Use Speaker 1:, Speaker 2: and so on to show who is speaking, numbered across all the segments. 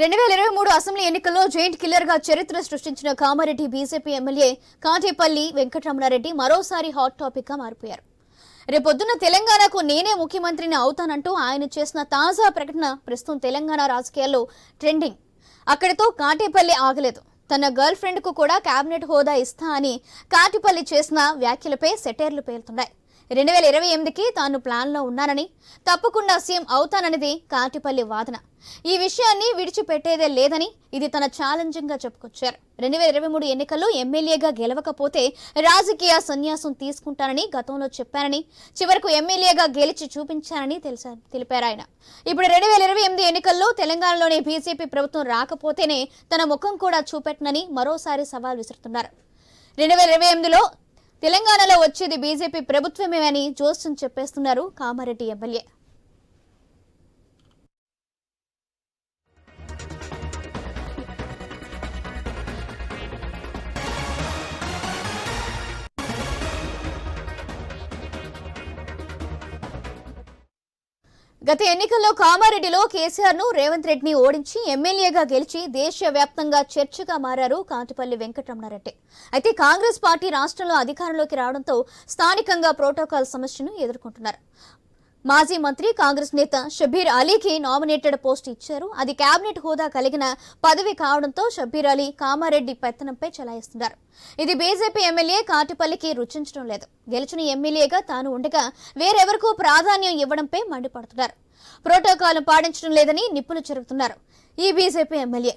Speaker 1: రెండు వేల ఇరవై మూడు అసెంబ్లీ ఎన్నికల్లో జైంట్ కిల్లర్గా చరిత్ర సృష్టించిన కామారెడ్డి బీజేపీ ఎమ్మెల్యే కాటేపల్లి వెంకటరమణారెడ్డి మరోసారి హాట్ టాపిక్గా మారిపోయారు. రేపొద్దున తెలంగాణకు నేనే ముఖ్యమంత్రిని అవుతానంటూ ఆయన చేసిన తాజా ప్రకటన ప్రస్తుతం తెలంగాణ రాజకీయాల్లో ట్రెండింగ్. అక్కడితో కాటేపల్లి ఆగలేదు. తన గర్ల్ ఫ్రెండ్కు కూడా కేబినెట్ హోదా ఇస్తా అని కాటిపల్లి చేసిన వ్యాఖ్యలపై సెటైర్లు పేలుతున్నాయి. రెండు వేల ఇరవై ఎనిమిదికి తాను ప్లాన్లో ఉన్నానని తప్పకుండా సీఎం అవుతాననేది కాటిపల్లి వాదన. ఈ విషయాన్ని విడిచిపెట్టేదే లేదని ఇది తన ఛాలెంజింగ్గా చెప్పుకొచ్చారు. రెండు వేల ఇరవై మూడు ఎన్నికల్లో ఎమ్మెల్యేగా గెలవకపోతే రాజకీయ సన్యాసం తీసుకుంటానని గతంలో చెప్పానని చివరకు ఎమ్మెల్యేగా గెలిచి చూపించానని తెలుసా తెలిపారు ఆయన. ఇప్పుడు రెండు వేల ఇరవై ఎనిమిది ఎన్నికల్లో తెలంగాణలోని బీజేపీ ప్రభుత్వం రాకపోతేనే తన ముఖం కూడా చూపెట్టనని మరోసారి సవాల్ విసురుతున్నారు. రెండు వేల ఇరవై ఎనిమిదిలో తెలంగాణలో వచ్చేది బీజేపీ ప్రభుత్వమే అని జోస్యం చెప్పేస్తున్నారు కామారెడ్డి ఎమ్మెల్యే. గత ఎన్నికల్లో కామారెడ్డిలో కేసీఆర్ను రేవంత్ రెడ్డిని ఓడించి ఎమ్మెల్యేగా గెలిచి దేశవ్యాప్తంగా చర్చగా మారారు కాంతిపల్లి వెంకటరమణారెడ్డి. అయితే కాంగ్రెస్ పార్టీ రాష్ట్రంలో అధికారంలోకి రావడంతో స్థానికంగా ప్రోటోకాల్ సమస్యను ఎదుర్కొంటున్నారు. మాజీ మంత్రి కాంగ్రెస్ నేత షబీర్ అలీకి నామినేటెడ్ పోస్ట్ ఇచ్చారు. అది కేబినెట్ హోదా కలిగిన పదవి కావడంతో షబీర్ అలీ కామారెడ్డి పెత్తనంపై చెలాయిస్తున్నారు. ఇది బీజేపీ ఎమ్మెల్యే కాటిపల్లికి రుచించడం లేదు. గెలిచిన ఎమ్మెల్యేగా తాను ఉండగా వేరెవరికూ ప్రాధాన్యం ఇవ్వడంపై మండిపడుతున్నారు. ప్రోటోకాల్ పాటించడం లేదని నిప్పులు చెరుగుతున్నారు ఈ బీజేపీ ఎమ్మెల్యే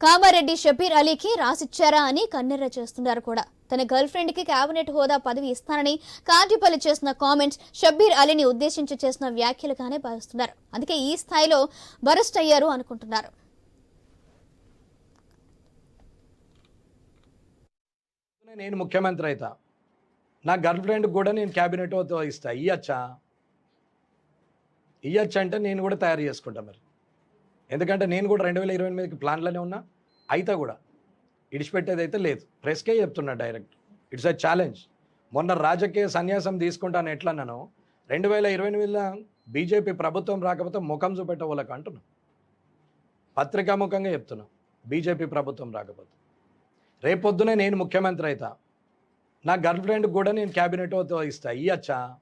Speaker 1: కామారెడ్డి షబీర్ అలీకి రాసిచ్చారా అని కన్నెర్ర చేస్తున్నారు కూడా. తన గర్ల్ ఫ్రెండ్కి కేబినెట్ హోదా పదవి ఇస్తానని కాంటిపల్లి చేసిన కామెంట్స్ షబ్బీర్ అలీని ఉద్దేశించి చేసిన వ్యాఖ్యలుగానే భావిస్తున్నారు. అందుకే ఈ స్థాయిలో బరస్ట్ అయ్యారు అనుకుంటున్నారు.
Speaker 2: నేను ముఖ్యమంత్రి అవుతా నా గర్ల్ ఫ్రెండ్ కూడా నేను క్యాబినెట్ ఇస్తా. ఇయ్యచ్చా? ఇయ్యచ్చా అంటే నేను కూడా తయారు చేసుకుంటా మరి. ఎందుకంటే నేను కూడా రెండు వేల ఇరవై ఎనిమిదికి ప్లాన్లోనే ఉన్నా. అయితే కూడా ఇడిచిపెట్టేది అయితే లేదు. ప్రెస్కే చెప్తున్నా డైరెక్ట్. It's a challenge. మొన్న రాజకీయ సన్యాసం తీసుకుంటాను ఎట్లా నేను రెండు వేల ఇరవై ఎనిమిదిలో బీజేపీ ప్రభుత్వం రాకపోతే ముఖం చూపెట్ట వాళ్ళకి అంటున్నా. పత్రికాముఖంగా చెప్తున్నా బీజేపీ ప్రభుత్వం రాకపోతే. రేపొద్దునే నేను ముఖ్యమంత్రి అవుతా నా గర్ల్ ఫ్రెండ్ కూడా నేను క్యాబినెట్ ఇస్తా. ఇయ్యచ్చా?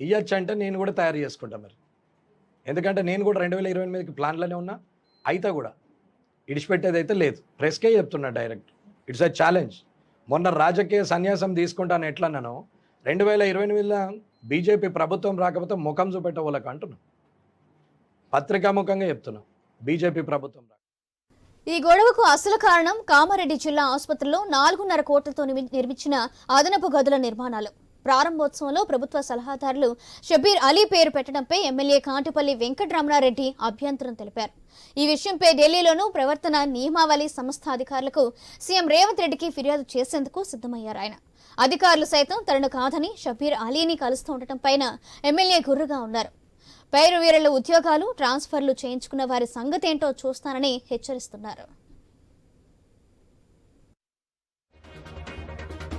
Speaker 2: ఇయ్యచ్చా అంటే నేను కూడా తయారు చేసుకుంటా మరి. ఎందుకంటే నేను కూడా రెండు వేల ఇరవై ఎనిమిదికి ప్లాన్లోనే ఉన్నా. అయితే కూడా ఇడిచిపెట్టేది అయితే లేదు. ప్రెస్కే చెప్తున్నా డైరెక్ట్. It's a challenge. మొన్న రాజకీయ సన్యాసం తీసుకుంటాను ఎట్లా నేను రెండు వేల ఇరవై ఎనిమిదిలో బీజేపీ ప్రభుత్వం రాకపోతే ముఖం చూపెట్ట వాళ్ళకి పత్రికాముఖంగా చెప్తున్నా. బీజేపీ ప్రభుత్వం
Speaker 1: ఈ గొడవకు అసలు కారణం కామారెడ్డి జిల్లా ఆసుపత్రిలో నాలుగున్నర కోట్లతో నిమి- నిర్మించిన అదనపు గదుల నిర్మాణాలు. ప్రారంభోత్సవంలో ప్రభుత్వ సలహాదారులు షబీర్ అలీ పేరు పెట్టడంపై ఎమ్మెల్యే కాంటిపల్లి వెంకటరమణారెడ్డి అభ్యంతరం తెలిపారు. ఈ విషయంపై ఢిల్లీలోనూ ప్రవర్తన నియమావళి సంస్థ అధికారులకు సీఎం రేవంత్ రెడ్డికి ఫిర్యాదు చేసేందుకు సిద్ధమయ్యారు ఆయన. అధికారులు సైతం తనను కాదని షబీర్ అలీని కలుస్తూ ఉండటం పైన ఎమ్మెల్యే గుర్రుగా ఉన్నారు. పైరు వీరుల ఉద్యోగాలు ట్రాన్స్ఫర్లు చేయించుకున్న వారి సంగతేంటో చూస్తానని హెచ్చరిస్తున్నారు.